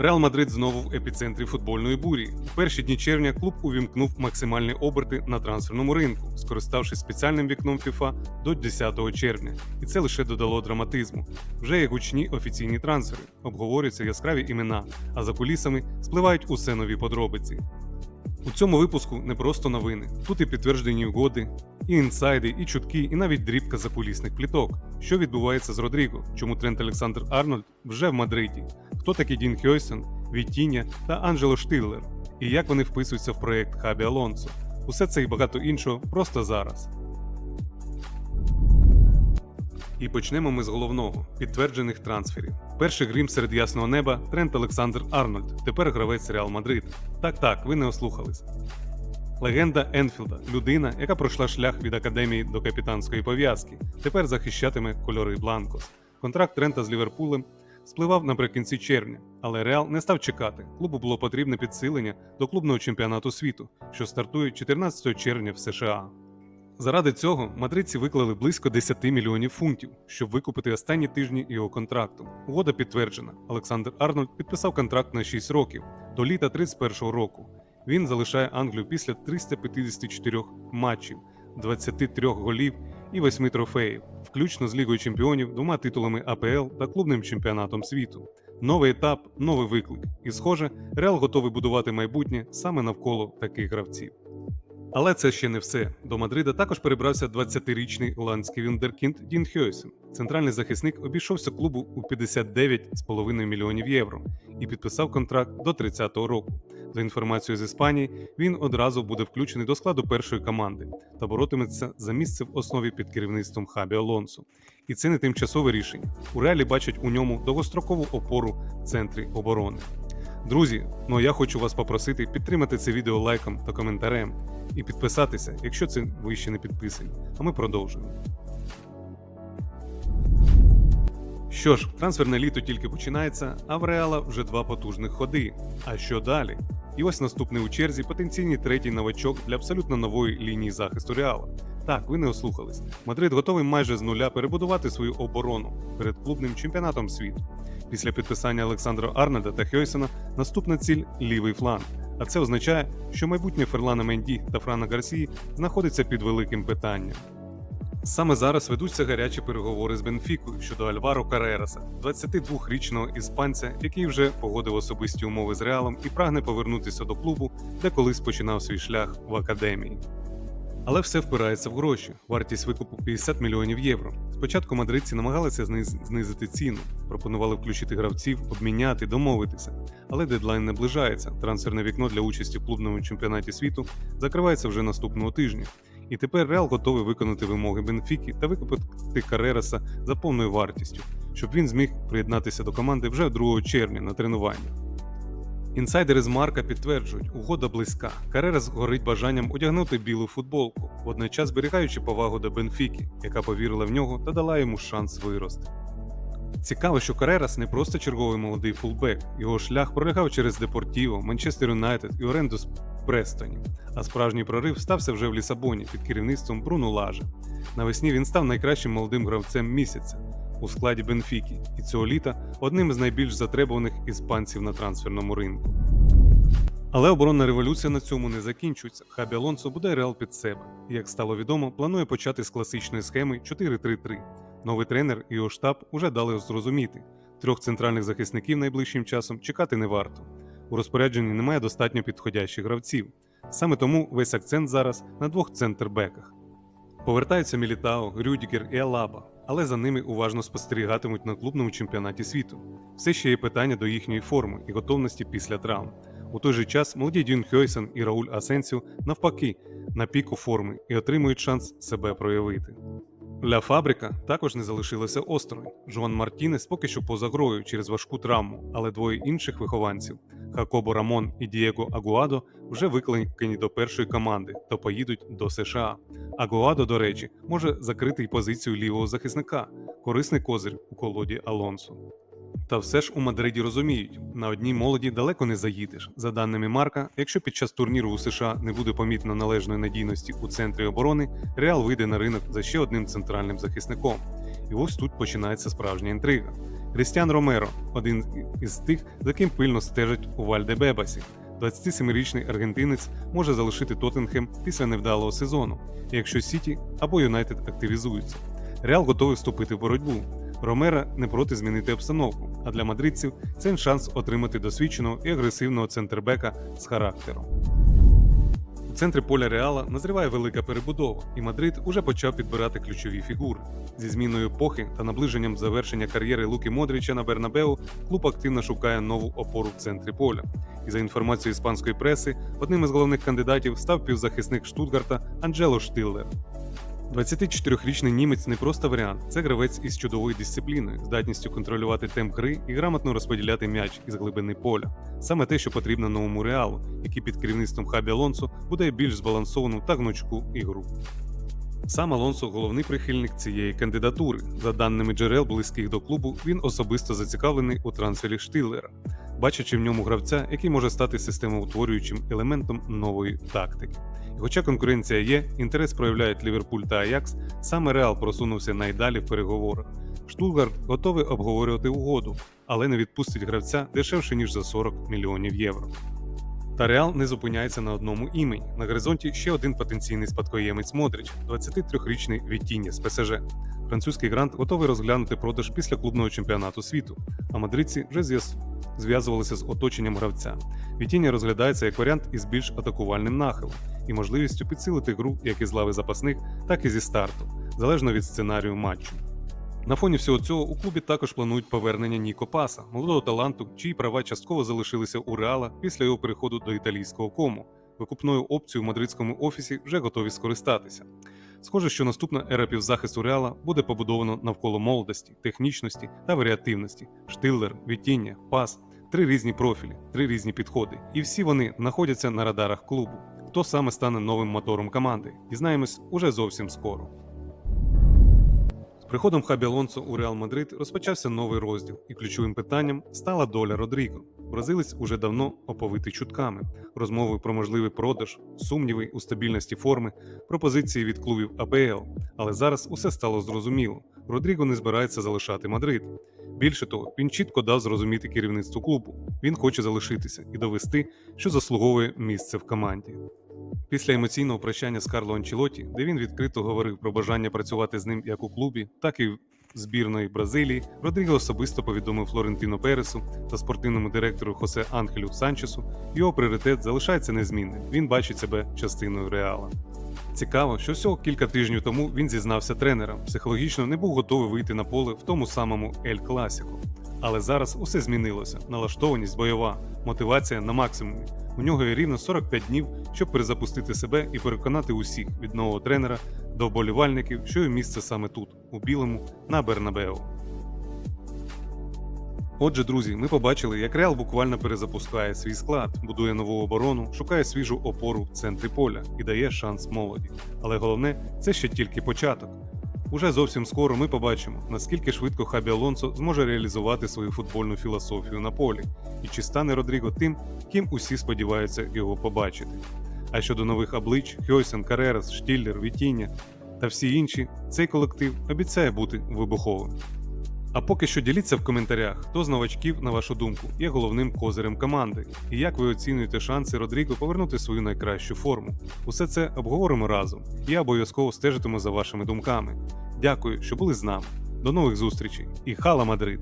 Реал Мадрид знову в епіцентрі футбольної бурі. У перші дні червня клуб увімкнув максимальні оберти на трансферному ринку, скориставшись спеціальним вікном FIFA до 10 червня. І це лише додало драматизму. Вже є гучні офіційні трансфери, обговорюються яскраві імена, а за кулісами спливають усе нові подробиці. У цьому випуску не просто новини. Тут і підтверджені угоди, і інсайди, і чутки, і навіть дрібка закулісних пліток. Що відбувається з Родріго, чому Трент Олександр Арнольд вже в Мадриді, хто такий Дін Хьойсен, Вітіння та Анджело Штиллер, і як вони вписуються в проект Хабі Алонсо. Усе це і багато іншого просто зараз. І почнемо ми з головного підтверджених трансферів. Перший грім серед ясного неба Трент Олександр Арнольд, тепер гравець Реал Мадрид. Так, так, ви не ослухались. Легенда Енфілда, людина, яка пройшла шлях від академії до капітанської пов'язки, тепер захищатиме кольори Бланкос. Контракт Трента з Ліверпулем спливав наприкінці червня, але Реал не став чекати. Клубу було потрібне підсилення до клубного чемпіонату світу, що стартує 14 червня в США. Заради цього мадридці виклали близько 10 мільйонів фунтів, щоб викупити останні тижні його контракту. Угода підтверджена. Олександр Арнольд підписав контракт на 6 років до літа 31-го року. Він залишає Англію після 354 матчів, 23 голів і восьми трофеїв, включно з Лігою чемпіонів, двома титулами АПЛ та клубним чемпіонатом світу. Новий етап, новий виклик. І, схоже, Реал готовий будувати майбутнє саме навколо таких гравців. Але це ще не все. До Мадрида також перебрався 20-річний голландський віндеркінд Дін Хьойсен. Центральний захисник обійшовся клубу у 59,5 мільйонів євро і підписав контракт до 30-го року. За інформацією з Іспанії, він одразу буде включений до складу першої команди та боротиметься за місце в основі під керівництвом Хабі Алонсо. І це не тимчасове рішення. У реалі бачать у ньому довгострокову опору в центрі оборони. Друзі, ну а я хочу вас попросити підтримати це відео лайком та коментарем і підписатися, якщо це ви ще не підписані. А ми продовжуємо. Що ж, трансферне літо тільки починається, а в Реала вже два потужних ходи. А що далі? І ось наступний у черзі потенційний третій новачок для абсолютно нової лінії захисту Реала. Так, ви не ослухались. Мадрид готовий майже з нуля перебудувати свою оборону перед клубним чемпіонатом світу. Після підписання Олександра Арнольда та Хьойсена наступна ціль лівий фланг. А це означає, що майбутнє Ферлана Менді та Франа Гарсії знаходиться під великим питанням. Саме зараз ведуться гарячі переговори з Бенфікою щодо Альваро Карераса, 22-річного іспанця, який вже погодив особисті умови з Реалом і прагне повернутися до клубу, де колись починав свій шлях в академії. Але все впирається в гроші. Вартість викупу 50 мільйонів євро. Спочатку мадридці намагалися зниз- знизити ціну, пропонували включити гравців, обміняти, домовитися. Але дедлайн наближається. Трансферне вікно для участі в клубному чемпіонаті світу закривається вже наступного тижня. І тепер Реал готовий виконати вимоги Бенфіки та викупити Карераса за повною вартістю, щоб він зміг приєднатися до команди вже 2 червня на тренування. Інсайдери з Марка підтверджують, угода близька. Карерас горить бажанням одягнути білу футболку, водночас зберігаючи повагу до Бенфіки, яка повірила в нього та дала йому шанс вирости. Цікаво, що Карерас не просто черговий молодий фулбек, його шлях пролягав через Депортіво, Манчестер Юнайтед і оренду Престоні. А справжній прорив стався вже в Лісабоні під керівництвом Бруно Лажа. Навесні він став найкращим молодим гравцем місяця у складі Бенфіки, і цього літа одним з найбільш затребуваних іспанців на трансферному ринку. Але оборонна революція на цьому не закінчується. Хабі Алонсо буде реал під себе. Як стало відомо, планує почати з класичної схеми 4-3-3. Новий тренер і його штаб уже дали зрозуміти. Трьох центральних захисників найближчим часом чекати не варто. У розпорядженні немає достатньо підходящих гравців. Саме тому весь акцент зараз на двох центрбеках. Повертаються Мілітао, Рюдігер і Алаба, але за ними уважно спостерігатимуть на клубному чемпіонаті світу. Все ще є питання до їхньої форми і готовності після травм. У той же час молоді Дюн Хьойсен і Рауль Асенсіо навпаки на піку форми і отримують шанс себе проявити. Ля Фабрика також не залишилася осторонь. Жуан Мартінес поки що поза грою через важку травму, але двоє інших вихованців Хакобо Рамон і Дієго Агуадо вже викликані до першої команди та поїдуть до США. Агуадо, до речі, може закрити й позицію лівого захисника, корисний козир у колоді Алонсо. Та все ж у Мадриді розуміють, на одній молоді далеко не заїдеш. За даними Марка, якщо під час турніру у США не буде помітно належної надійності у центрі оборони, Реал вийде на ринок за ще одним центральним захисником. І ось тут починається справжня інтрига. Крістіан Ромеро один із тих, за ким пильно стежать у Вальде Бебасі. 27-річний аргентинець може залишити Тоттенхем після невдалого сезону, якщо Сіті або Юнайтед активізуються. Реал готовий вступити в боротьбу. Ромера не проти змінити обстановку, а для мадридців це шанс отримати досвідченого і агресивного центрбека з характером. Центрі поля Реала назріває велика перебудова, і Мадрид уже почав підбирати ключові фігури. Зі зміною епохи та наближенням завершення кар'єри Луки Модріча на Бернабеу клуб активно шукає нову опору в центрі поля. І за інформацією іспанської преси, одним із головних кандидатів став півзахисник Штутгарта Анджело Штиллер. 24-річний німець не просто варіант, це гравець із чудовою дисципліною, здатністю контролювати темп гри і грамотно розподіляти м'яч із глибини поля. Саме те, що потрібно новому реалу, який під керівництвом Хабі Алонсо буде більш збалансовану та гнучку ігру. Сам Алонсо головний прихильник цієї кандидатури. За даними джерел близьких до клубу, він особисто зацікавлений у трансфері Штиллера, бачачи в ньому гравця, який може стати системоутворюючим елементом нової тактики. І хоча конкуренція є, інтерес проявляють Ліверпуль та Аякс, саме Реал просунувся найдалі в переговорах. Штутгарт готовий обговорювати угоду, але не відпустить гравця дешевше ніж за 40 мільйонів євро. Та Реал не зупиняється на одному імені. На горизонті ще один потенційний спадкоємець Модрич, 23-річний Вітіння з ПСЖ. Французький грант готовий розглянути продаж після клубного чемпіонату світу, а мадридці вже зв'яз- зв'язувалися з оточенням гравця. Вітіння розглядається як варіант із більш атакувальним нахилом і можливістю підсилити гру як із лави запасних, так і зі старту, залежно від сценарію матчу. На фоні всього цього у клубі також планують повернення Ніко Паса, молодого таланту, чиї права частково залишилися у Реала після його переходу до італійського кому. Викупною опцією в мадридському офісі вже готові скористатися. Схоже, що наступна ера півзахисту Реала буде побудовано навколо молодості, технічності та варіативності: Штиллер, Вітіння, Пас три різні профілі, три різні підходи. І всі вони знаходяться на радарах клубу. Хто саме стане новим мотором команди? Дізнаємось уже зовсім скоро. З приходом Хабі Алонсо у Реал Мадрид розпочався новий розділ, і ключовим питанням стала доля Родріго. Бразилець уже давно оповитий чутками, розмови про можливий продаж, сумніви у стабільності форми, пропозиції від клубів АПЛ. Але зараз усе стало зрозуміло. Родріго не збирається залишати Мадрид. Більше того, він чітко дав зрозуміти керівництву клубу. Він хоче залишитися і довести, що заслуговує місце в команді. Після емоційного прощання з Карло Анчелоті, де він відкрито говорив про бажання працювати з ним як у клубі, так і в збірної Бразилії, Родріго особисто повідомив Флорентіно Пересу та спортивному директору Хосе Анхелю Санчесу, його пріоритет залишається незмінним. Він бачить себе частиною реала. Цікаво, що всього кілька тижнів тому він зізнався тренерам, психологічно не був готовий вийти на поле в тому самому Ель Класіко. Але зараз усе змінилося: налаштованість бойова, мотивація на максимумі. У нього є рівно 45 днів, щоб перезапустити себе і переконати усіх від нового тренера до вболівальників, що є місце саме тут, у білому, на Бернабеу. Отже, друзі, ми побачили, як Реал буквально перезапускає свій склад, будує нову оборону, шукає свіжу опору в центрі поля і дає шанс молоді. Але головне, це ще тільки початок. Уже зовсім скоро ми побачимо, наскільки швидко Хабі Алонсо зможе реалізувати свою футбольну філософію на полі, і чи стане Родріго тим, ким усі сподіваються його побачити. А щодо нових облич Хьойсен, Карерас, Штіллер, Вітіння та всі інші, цей колектив обіцяє бути вибуховим. А поки що діліться в коментарях, хто з новачків, на вашу думку, є головним козирем команди, і як ви оцінюєте шанси Родріго повернути свою найкращу форму. Усе це обговоримо разом. Я обов'язково стежитиму за вашими думками. Дякую, що були з нами. До нових зустрічей і хала Мадрид!